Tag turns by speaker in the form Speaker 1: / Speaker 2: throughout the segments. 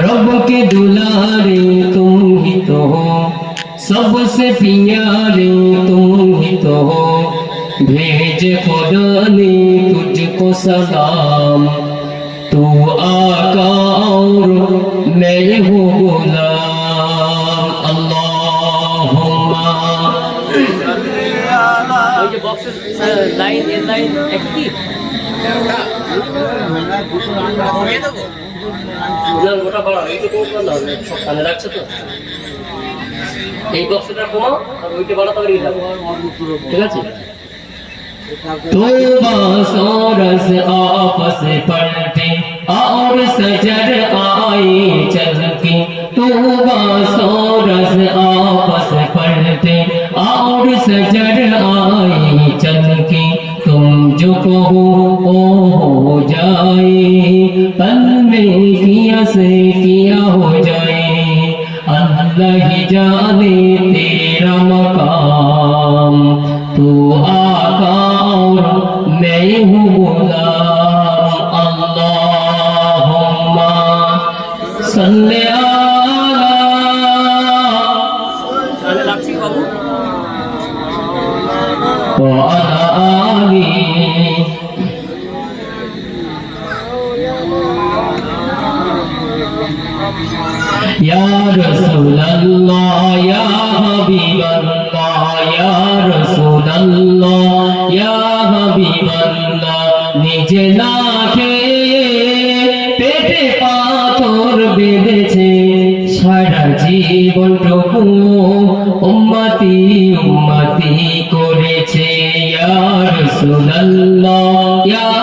Speaker 1: रब के दुलारे तुम ही तो हो सबसे प्यारे तुम ही तो हो भेज खुदा ने तुझको सलाम तू आका और मैं हूँ गुलाम अल्लाह
Speaker 2: लाइन लाइन বক্সের লাইন এর লাইন একই না গোটা বাড়াও এইটুকু না সব কানে রাখছে তো এই বক্সটা কমাও আর ওইটা বাড়াতে পারি ঠিক আছে
Speaker 1: तोबा सोरस आपस पलटे और सजर आए चल के तोबा सोरस आपस पलटे और सजर आए चल के तुम जो कहो किया से किया हो जाए अल्लाह ही जाने तेरा मकाम ইয়া রাসূলুল্লাহ ইয়া হাবিবাল্লাহ ইয়া রাসূলুল্লাহ ইয়া হাবিবাল্লাহ নিজে না খেয়ে পেটে পাথর বেঁধেছে, সারা জীবন টুকু উম্মতি উম্মতি করেছে। ইয়া রাসূলুল্লাহ, ইয়া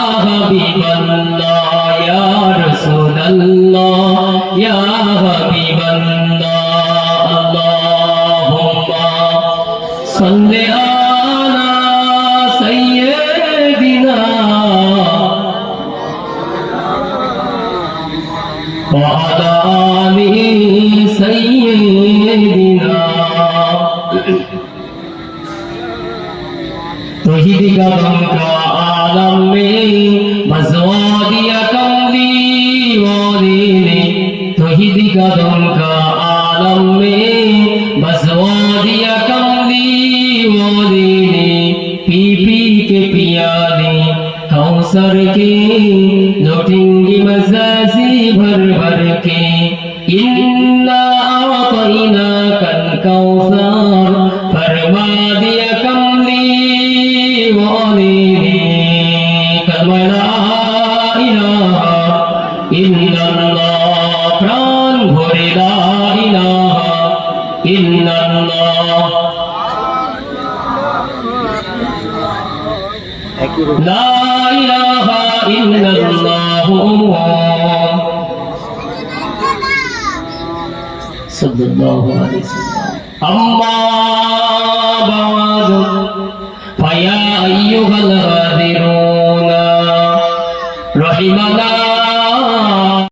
Speaker 1: صل على سيدنا وعلى آل سيدنا توحید کا غم کا عالم میں مزوا دیا کم دیوالی نے توحید کا غم کا عالم میں पी पी के पियाले कौसर के लौटेंगे मजाजी भर भर के इन्ना अवतना कल कौसर फरमा दिया कमली वाले कमला इलाहा ইন্নাল্লাহ প্রাণ ভরে লা ইলাহা ইন্নাল্লাহ لا إله إلا الله صلى الله عليه وسلم أما بعد فيا أيها الغادرون رحمنا